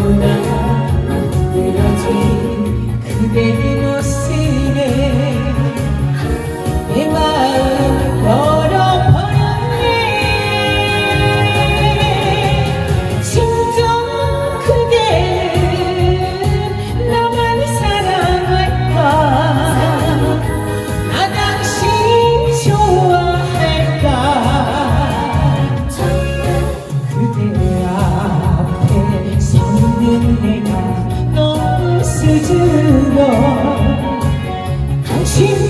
Luna. 그 잊으면 당신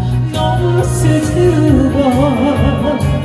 sonsuz var